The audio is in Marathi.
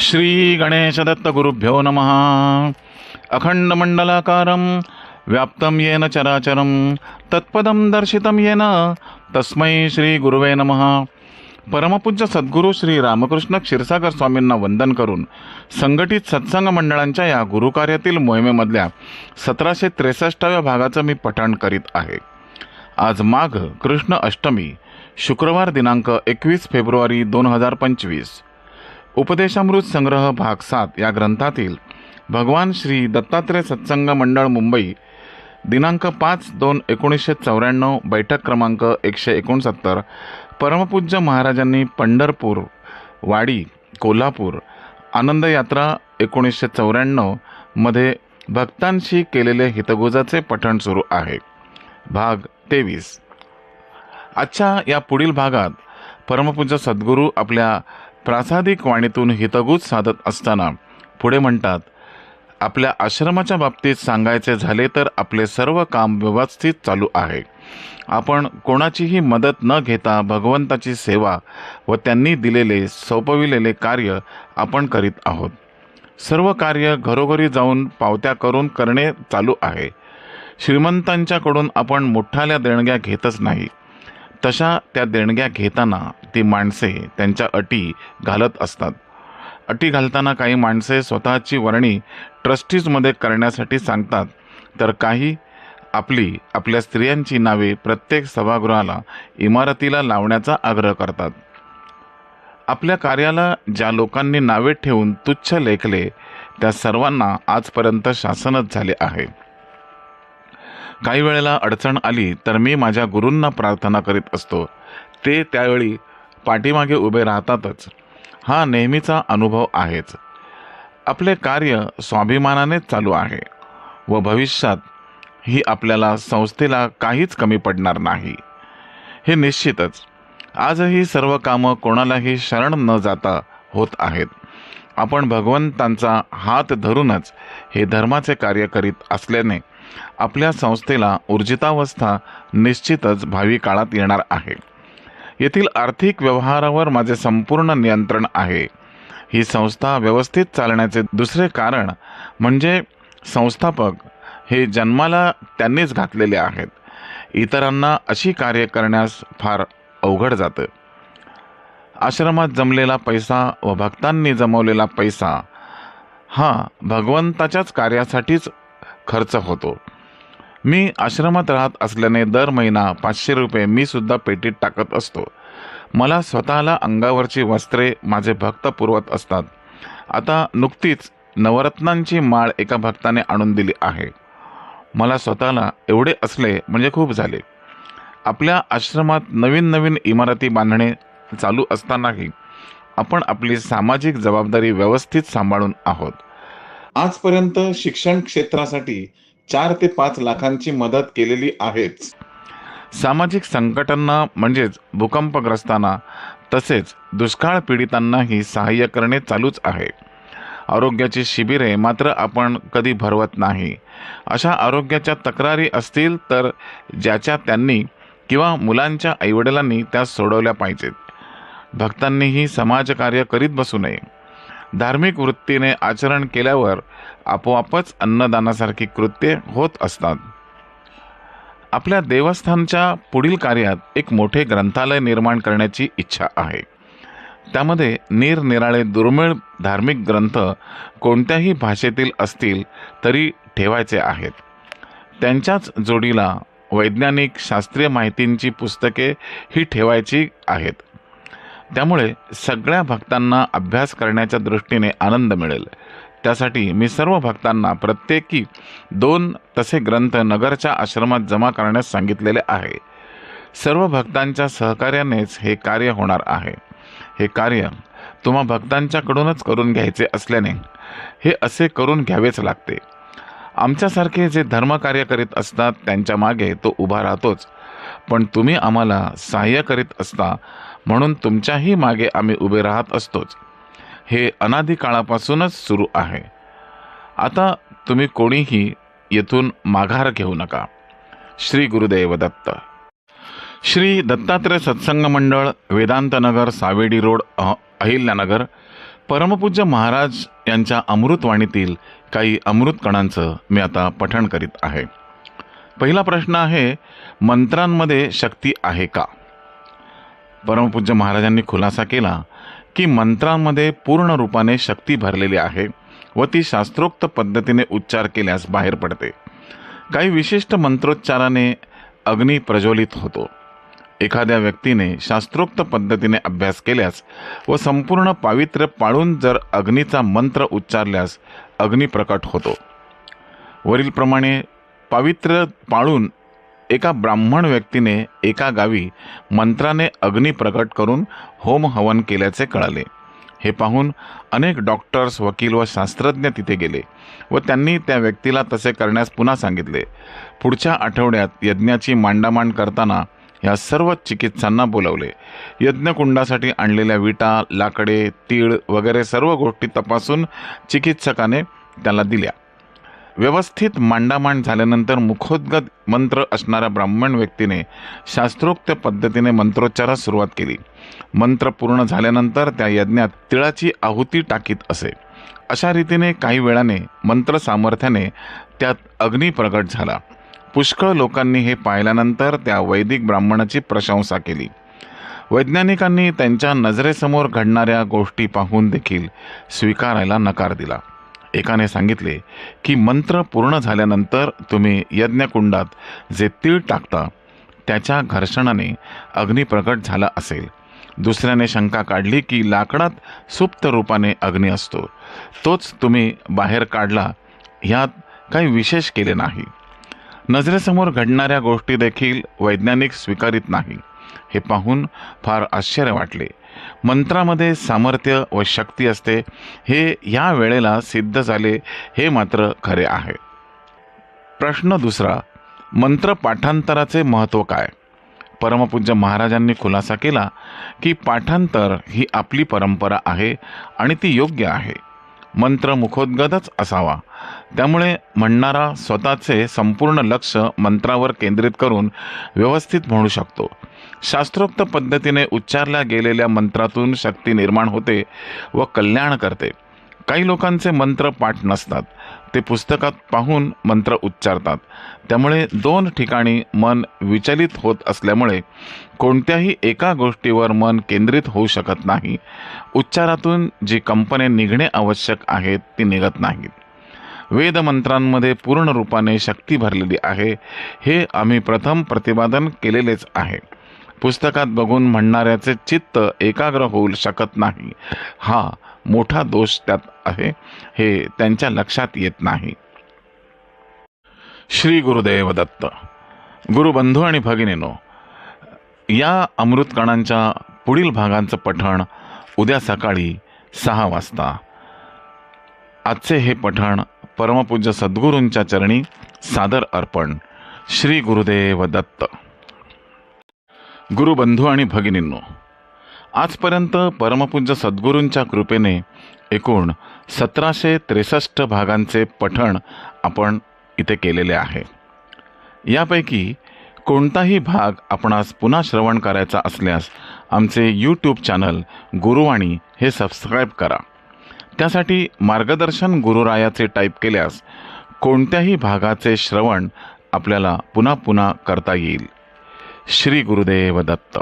श्री गणेशदत्तगुरुभ्यो नमः। अखण्डमण्डलाकारं व्याप्तं येन चराचरं तत्पदं दर्शितं येन तस्मै श्रीगुरुवे नमः। परमपूज्य सद्गुरू श्री रामकृष्ण क्षीरसागर स्वामींना वंदन करून संघटित सत्संग मंडळांच्या या गुरुकार्यातील मोहिमेमधल्या सतराशे त्रेसष्टाव्या भागाचं मी पठण करीत आहे. आज माघ कृष्ण अष्टमी शुक्रवार दिनांक एकवीस फेब्रुवारी दोन हजार पंचवीस. उपदेशामृत संग्रह भाग सात या ग्रंथातील भगवान श्री दत्तात्रय सत्संग मंडळ मुंबई दिनांक पाच दोन एकोणीसशे चौऱ्याण्णव बैठक क्रमांक एकशे एकोणसत्तर परमपूज्य महाराजांनी पंढरपूर वाडी कोल्हापूर आनंद यात्रा एकोणीसशे चौऱ्याण्णवमध्ये भक्तांशी केलेले हितगुजाचे पठण सुरू आहे. भाग तेवीस. आजच्या या पुढील भागात परमपूज्य सद्गुरू आपल्या प्रासादिक वाणीतून हितगुज साधत असताना पुढे म्हणतात आपल्या आश्रमाच्या बाबतीत सांगायचे झाले तर आपले सर्व काम व्यवस्थित चालू आहे. आपण कोणाचीही मदत न घेता भगवंताची सेवा व त्यांनी दिलेले सोपविलेले कार्य आपण करीत आहोत. सर्व कार्य घरोघरी जाऊन पावत्या करून करणे चालू आहे. श्रीमंतांच्याकडून आपण मोठाल्या देणग्या घेतच नाही. तशा त्या देणग्या घेताना ती माणसे त्यांच्या अटी घालत असतात. अटी घालताना काही माणसे स्वतःची वर्णी ट्रस्टीजमध्ये करण्यासाठी सांगतात. तर काही आपली आपल्या स्त्रियांची नावे प्रत्येक सभागृहाला इमारतीला लावण्याचा आग्रह करतात. आपल्या कार्याला ज्या लोकांनी नावे ठेवून तुच्छ लेखले त्या सर्वांना आजपर्यंत शासनच झाले आहे. काही वेळेला अडचण आली तर मी माझ्या गुरूंना प्रार्थना करीत असतो. ते त्यावेळी पाठीमागे उभे राहतातच. हा नेहमीचा अनुभव आहेच. आपले कार्य स्वाभिमानानेच चालू आहे व भविष्यात ही आपल्याला संस्थेला काहीच कमी पडणार नाही. हे निश्चितच. आजही सर्व कामं कोणालाही शरण न जाता होत आहेत. आपण भगवंतांचा हात धरूनच हे धर्माचे कार्य करीत असल्याने आपल्या संस्थेला ऊर्जितावस्था निश्चितच भावी काळात येणार आहे. येथील आर्थिक व्यवहारावर माझे संपूर्ण नियंत्रण आहे. ही संस्था व्यवस्थित चालण्याचे दुसरे कारण म्हणजे संस्थापक हे जन्माला त्यांनीच घातलेले आहेत. इतरांना अशी कार्य करण्यास फार अवघड जातं. आश्रमात जमलेला पैसा व भक्तांनी जमवलेला पैसा हा भगवंताच्याच कार्यासाठीच खर्च होतो. मी आश्रमात राहत असल्याने दर महिना पाचशे रुपये मी सुद्धा पेटीत टाकत असतो. मला स्वतःला अंगावरची वस्त्रे माझे भक्त पुरवत असतात. आता नुकतीच नवरत्नांची माळ एका भक्ताने आणून दिली आहे. मला स्वतःला एवढे असले म्हणजे खूप झाले. आपल्या आश्रमात नवीन नवीन इमारती बांधणे चालू असतानाही आपण आपली सामाजिक जबाबदारी व्यवस्थित सांभाळून आहोत. आजपर्यंत शिक्षण क्षेत्रासाठी चार ते पाच लाखांची मदत केलेली आहेच. सामाजिक संकटांना म्हणजेच भूकंपग्रस्तांना तसेच दुष्काळ पीडितांनाही सहाय्य करणे चालूच आहे. आरोग्याची शिबिरे मात्र आपण कधी भरवत नाही. अशा आरोग्याच्या तक्रारी असतील तर ज्याच्या त्यांनी किंवा मुलांच्या आईवडिलांनी त्या सोडवल्या पाहिजेत. भक्तांनीही समाजकार्य करीत बसू नये. धार्मिक वृत्तीने आचरण केल्यावर आपोआपच अन्नदानासारखी कृत्ये होत असतात. आपल्या देवस्थानच्या पुढील कार्यात एक मोठे ग्रंथालय निर्माण करण्याची इच्छा आहे. त्यामध्ये निरनिराळे दुर्मिळ धार्मिक ग्रंथ कोणत्याही भाषेतील असतील तरी ठेवायचे आहेत. त्यांच्याच जोडीला वैज्ञानिक शास्त्रीय माहितींची पुस्तके ही ठेवायची आहेत. त्यामुळे सगळ्या भक्तांना अभ्यास करण्याच्या दृष्टीने आनंद मिळेल. त्यासाठी मी सर्व भक्तांना प्रत्येकी दोन तसे ग्रंथ नगरच्या आश्रमात जमा करण्यास सांगितलेले आहे. सर्व भक्तांच्या सहकार्यानेच हे कार्य होणार आहे. हे कार्य तुम्हा भक्तांच्याकडूनच करून घ्यायचे असल्याने हे असे करून घ्यावेच लागते. आमच्यासारखे जे धर्मकार्य करीत असतात त्यांच्या मागे तो उभा राहतोच. पण तुम्ही आम्हाला सहाय्य करीत असता म्हणून तुमच्याही मागे आम्ही उभे राहत असतोच. हे अनादी काळापासूनच सुरू आहे. आता तुम्ही कोणीही येथून माघार घेऊ नका. श्री गुरुदेव दत्त. श्री दत्तात्रय सत्संग मंडळ वेदांतनगर सावेडी रोड अह- अहिल्यानगर परमपूज्य महाराज यांच्या अमृतवाणीतील काही अमृत कणांचं मी आता पठण करीत आहे. पहिला प्रश्न आहे मंत्रांमध्ये शक्ती आहे का? परमपूज्य महाराजांनी खुलासा केला की मंत्रांमध्ये पूर्ण रूपाने शक्ती भरलेली आहे व ती शास्त्रोक्त पद्धतीने उच्चार केल्यास बाहेर पडते. काही विशिष्ट मंत्रोच्चाराने अग्नी प्रज्वलित होतो. एखाद्या व्यक्तीने शास्त्रोक्त पद्धतीने अभ्यास केल्यास व संपूर्ण पावित्र्य पाळून जर अग्नीचा मंत्र उच्चारल्यास अग्नी प्रकट होतो. वरीलप्रमाणे पावित्र्य पाळून एका ब्राह्मण व्यक्तीने एका गावी मंत्राने अग्नी प्रकट करून होम हवन केल्याचे कळाले. हे पाहून अनेक डॉक्टर्स वकील व शास्त्रज्ञ तिथे गेले व त्यांनी त्या व्यक्तीला तसे करण्यास पुन्हा सांगितले. पुढच्या आठवड्यात यज्ञाची मांडामांड करताना या सर्व चिकित्सांना बोलवले. यज्ञकुंडासाठी आणलेल्या विटा लाकडे तीळ वगैरे सर्व गोष्टी तपासून चिकित्सकाने त्याला दिल्या. व्यवस्थित मांडामांड झाल्यानंतर मुखोद्गत मंत्र असणाऱ्या ब्राह्मण व्यक्तीने शास्त्रोक्त पद्धतीने मंत्रोच्चारास सुरुवात केली. मंत्र पूर्ण झाल्यानंतर त्या यज्ञात तिळाची आहुती टाकीत असे. अशा रीतीने काही वेळाने मंत्र सामर्थ्याने त्यात अग्नी प्रगट झाला. पुष्कळ लोकांनी हे पाहिल्यानंतर त्या वैदिक ब्राह्मणाची प्रशंसा केली. वैज्ञानिकांनी त्यांच्या नजरेसमोर घडणाऱ्या गोष्टी पाहून देखील स्वीकारायला नकार दिला. एकाने सांगितले की मंत्र पूर्ण झाल्यानंतर तुम्ही यज्ञकुंडात जे तीळ टाकता त्याच्या घर्षणाने अग्नी प्रकट झाला असेल. दुसऱ्याने शंका काढली की लाकडात सुप्त रूपाने अग्नी असतो. तोच तुम्ही बाहेर काढला ह्यात काही विशेष केले नाही. नजरेसमोर घडणाऱ्या गोष्टी देखील वैज्ञानिक स्वीकारित नाही. हे पाहून फार आश्चर्य वाटले. मंत्रामध्ये सामर्थ्य व शक्ती असते हे या वेळेला सिद्ध झाले हे मात्र खरे आहे. प्रश्न दुसरा मंत्र पाठांतराचे महत्त्व काय? परमपूज्य महाराजांनी खुलासा केला की पाठांतर ही आपली परंपरा आहे आणि ती योग्य आहे. मंत्र मुखोद्गतच असावा. त्यामुळे म्हणणारा स्वतःचे संपूर्ण लक्ष मंत्रावर केंद्रित करून व्यवस्थित म्हणू शकतो. शास्त्रोक्त पद्धतीने उच्चारल्या गेलेल्या मंत्रातून शक्ती निर्माण होते व कल्याण करते. काही लोकांचे मंत्र पाठ नसतात. ते पुस्तकात पाहून मंत्र उच्चारतात. त्यामुळे दोन ठिकाणी मन विचलित होत असल्यामुळे कोणत्याही एका गोष्टीवर मन केंद्रित होऊ शकत नाही. उच्चारातून जी कंपने निघणे आवश्यक आहेत ती निघत नाहीत. वेदमंत्रांमध्ये पूर्ण रूपाने शक्ती भरलेली आहे. हे आम्ही प्रथम प्रतिपादन केलेलेच आहे. पुस्तकात बघून म्हणणाऱ्याचे चित्त एकाग्र होऊ शकत नाही. हा मोठा दोष त्यात आहे. हे त्यांच्या लक्षात येत नाही. श्री गुरुदेव दत्त. गुरुबंधू आणि भगिनीनो या अमृतकणांच्या पुढील भागांचं पठण उद्या सकाळी सहा वाजता. आजचे हे पठण परमपूज्य सद्गुरूंच्या चरणी सादर अर्पण. श्री गुरुदेव दत्त. गुरुबंधू आणि भगिनींनो आजपर्यंत परमपूज्य सद्गुरूंच्या कृपेने एकूण सतराशे त्रेसष्ट भागांचे पठण आपण इथे केलेले आहे. यापैकी कोणताही भाग आपणास पुन्हा श्रवण करायचा असल्यास आमचे यूट्यूब चॅनल गुरुवाणी हे सबस्क्राईब करा. त्यासाठी मार्गदर्शन गुरुरायाचे टाईप केल्यास कोणत्याही भागाचे श्रवण आपल्याला पुन्हा पुन्हा करता येईल. श्री गुरुदेव दत्त